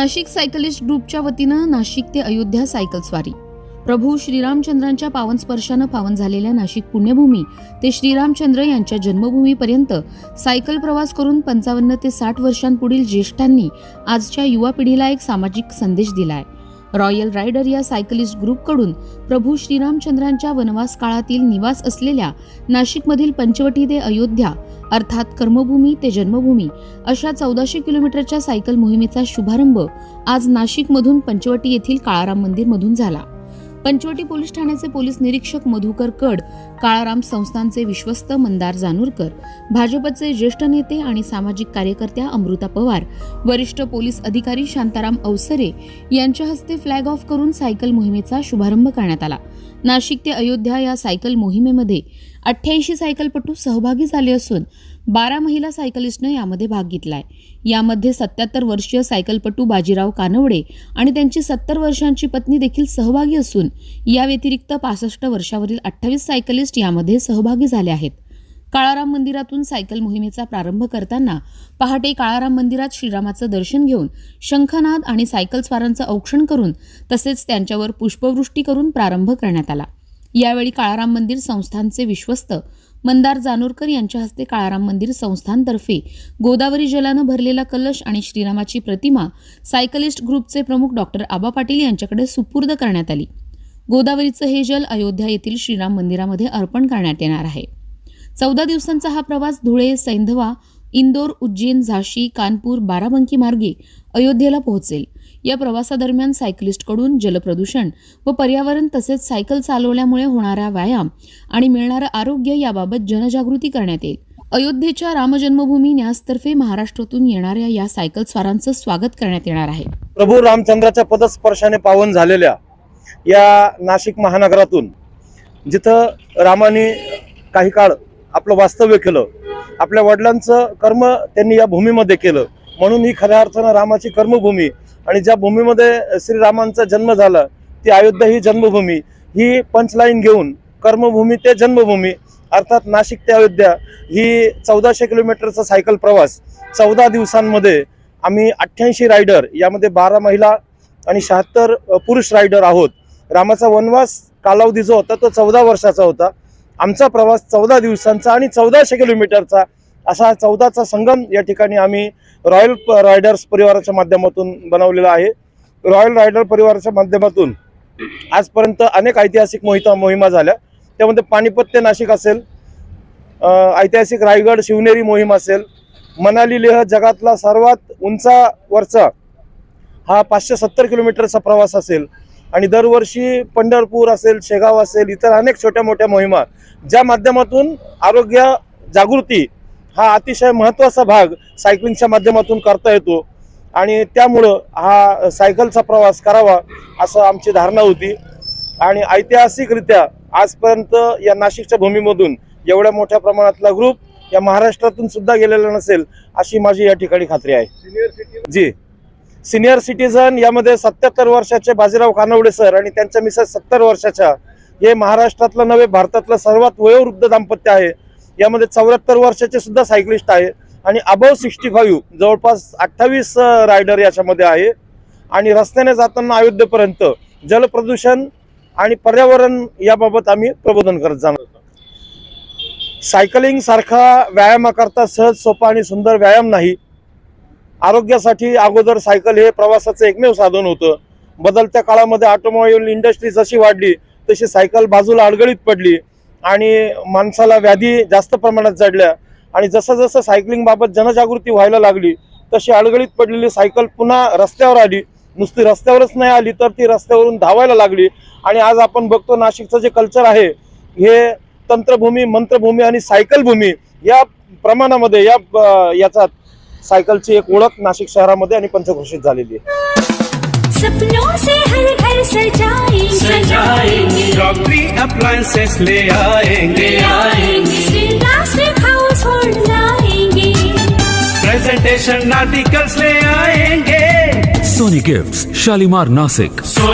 Nashik cyclist ग्रुपच्या वतीनं नाशिक ते अयोध्या सायकल स्वारी. प्रभू श्रीरामचंद्रांच्या पावन स्पर्शानं पावन झालेल्या नाशिक पुण्यभूमी ते श्रीरामचंद्र यांच्या जन्मभूमीपर्यंत सायकल प्रवास करून पंचावन्न ते साठ वर्षांपुढील ज्येष्ठांनी आजच्या युवा पिढीला एक सामाजिक संदेश दिलाय. रॉयल रायडर या सायकलिस्ट ग्रुपकडून प्रभू श्रीरामचंद्रांच्या वनवास काळातील निवास असलेल्या नाशिकमधील पंचवटी ते अयोध्या अर्थात कर्मभूमी ते जन्मभूमी अशा चौदाशे किलोमीटरच्या सायकल मोहिमेचा शुभारंभ आज नाशिकमधून पंचवटी येथील काळाराम मंदिरमधून झाला. पंचवटी पोलीस ठाण्याचे पोलीस निरीक्षक मधुकर कड काळाराम संस्थानचे विश्वस्त मंदार जानूरकर भाजपचे ज्येष्ठ नेते आणि सामाजिक कार्यकर्त्या अमृता पवार वरिष्ठ पोलीस अधिकारी शांताराम अवसरे यांच्या हस्ते फ्लॅग ऑफ करून सायकल मोहिमेचा शुभारंभ करण्यात आला. नाशिक ते अयोध्या या सायकल मोहिमेमध्ये अठ्ठ्याऐंशी सायकलपटू सहभागी झाले असून बारा महिला सायकलिस्टनं यामध्ये भाग घेतलाय. यामध्ये सत्याहत्तर वर्षीय सायकलपटू बाजीराव कानवडे आणि त्यांची सत्तर वर्षांची पत्नी देखील सहभागी असून या व्यतिरिक्त पासष्ट वर्षावरील अठ्ठावीस सायकलिस्ट यामध्ये सहभागी झाले आहेत. काळाराम मंदिरातून सायकल मोहिमेचा प्रारंभ करताना पहाटे काळाराम मंदिरात श्रीरामाचं दर्शन घेऊन शंखनाद आणि सायकल स्वारांचं औक्षण करून तसेच त्यांच्यावर पुष्पवृष्टी करून प्रारंभ करण्यात आला. यावेळी काळाराम मंदिर संस्थानचे विश्वस्त मंदार जानोरकर यांच्या हस्ते काळाराम मंदिर संस्थानतर्फे गोदावरी जलानं भरलेला कलश आणि श्रीरामाची प्रतिमा सायकलिस्ट ग्रुपचे प्रमुख डॉक्टर आबा पाटील यांच्याकडे सुपूर्द करण्यात आली. गोदावरीचं हे जल अयोध्या येथील श्रीराम मंदिरामध्ये अर्पण करण्यात येणार आहे. चौदा दिवसांचा हा प्रवास धुळे सैंधवा इंदोर उज्जैन झाशी कानपूर बाराबंकी मार्गे अयोध्येला पोहोचेल. या प्रवासादरम्यान सायकलिस्टकडून जलप्रदूषण व पर्यावरण तसेच सायकल चालवल्यामुळे होणारा व्यायाम आणि मिळणारं आरोग्य याबाबत जनजागृती करण्यात येईल. अयोध्येच्या रामजन्मभूमी न्यासतर्फे महाराष्ट्रातून येणाऱ्या या सायकल स्वारांचं स्वागत करण्यात येणार आहे. प्रभू रामचंद्राच्या पदस्पर्शाने पावन झालेल्या या नाशिक महानगरातून जिथं रामाने काही काळ आपलं वास्तव्य केलं आपल्या वडिलांचं कर्म त्यांनी या भूमीमध्ये केलं. म्हणून ही खऱ्या अर्थानं रामाची कर्मभूमी आणि ज्या भूमीमध्ये श्रीरामांचा जन्म झाला ती अयोध्या ही जन्मभूमी ही पंचलाईन घेऊन कर्मभूमी ते जन्मभूमी अर्थात नाशिक ते अयोध्या ही चौदाशे किलोमीटरचा सायकल प्रवास चौदा दिवसांमध्ये आम्ही अठ्ठ्याऐंशी रायडर यामध्ये बारा महिला आणि शहात्तर पुरुष रायडर आहोत. रामाचा वनवास कालावधी जो होता तो चौदा वर्षाचा होता. आमचा प्रवास चौदा दिवसांचा आणि चौदाशे किलोमीटरचा असा चौदाचा संगम या ठिकाणी आम्ही रॉयल रायडर्स परिवाराच्या माध्यमातून बनवलेला आहे. रॉयल रायडर परिवाराच्या माध्यमातून आजपर्यंत अनेक ऐतिहासिक मोहिता मोहिमा झाल्या. त्यामध्ये पानिपत ते नाशिक असेल ऐतिहासिक रायगड शिवनेरी मोहीम असेल मनाली लेह जगातला सर्वात उंचावरचा हा पाचशे सत्तर किलोमीटरचा प्रवास असेल आणि दरवर्षी पंढरपूर असेल शेगाव असेल इतर अनेक छोट्या मोठ्या मोहिमा ज्या माध्यमातून आरोग्य जागृती हा अतिशय महत्त्वाचा भाग सायकलिंगच्या माध्यमातून करता येतो. आणि त्यामुळं हा सायकलचा प्रवास करावा असं आमची धारणा होती. आणि ऐतिहासिकरित्या आजपर्यंत या नाशिकच्या भूमीमधून एवढ्या मोठ्या प्रमाणातला ग्रुप या महाराष्ट्रातून सुद्धा गेलेला नसेल अशी माझी या ठिकाणी खात्री आहे. जी. सिनियर सिटीजन यामध्ये सत्याहत्तर वर्षाचे बाजीराव कानवडे सर आणि त्यांच्या मिसेस सत्तर वर्षाच्या हे महाराष्ट्रातलं नव्हे भारतातलं सर्वात वयोवृद्ध दाम्पत्य आहे. यामध्ये चौऱ्याहत्तर वर्षाचे सुद्धा सायकलिस्ट आहे आणि अबव सिक्स्टी फाईव्ह जवळपास अठ्ठावीस रायडर याच्यामध्ये आहे. आणि रस्त्याने जाताना अयोध्येपर्यंत जलप्रदूषण आणि पर्यावरण याबाबत आम्ही प्रबोधन करत जाणार सायकलिंग सारखा व्यायामाकरता सहज सोपा आणि सुंदर व्यायाम नाही. आरोग्यासाठी अगोदर सायकल हे प्रवासाचं एकमेव साधन होतं. बदलत्या काळामध्ये ऑटोमोबाईल इंडस्ट्री जशी वाढली तशी सायकल बाजूला अडगळीत पडली आणि माणसाला व्याधी जास्त प्रमाणात जडल्या आणि जसं जसं सायकलिंगबाबत जनजागृती व्हायला लागली तशी अडगळीत पडलेली सायकल पुन्हा रस्त्यावर आली. नुसती रस्त्यावरच नाही आली तर ती रस्त्यावरून धावायला लागली. आणि आज आपण बघतो नाशिकचं जे कल्चर आहे हे तंत्रभूमी मंत्रभूमी आणि सायकलभूमी या प्रमाणामध्ये या याचा सायकलची एक ओळख नाशिक शहरामध्ये आणि पंचक्रोशीत झालेली आहे. प्रेजेंटेशन आर्टिकल्स ले आएंगे। Sony Gifts, Shalimar Nasik.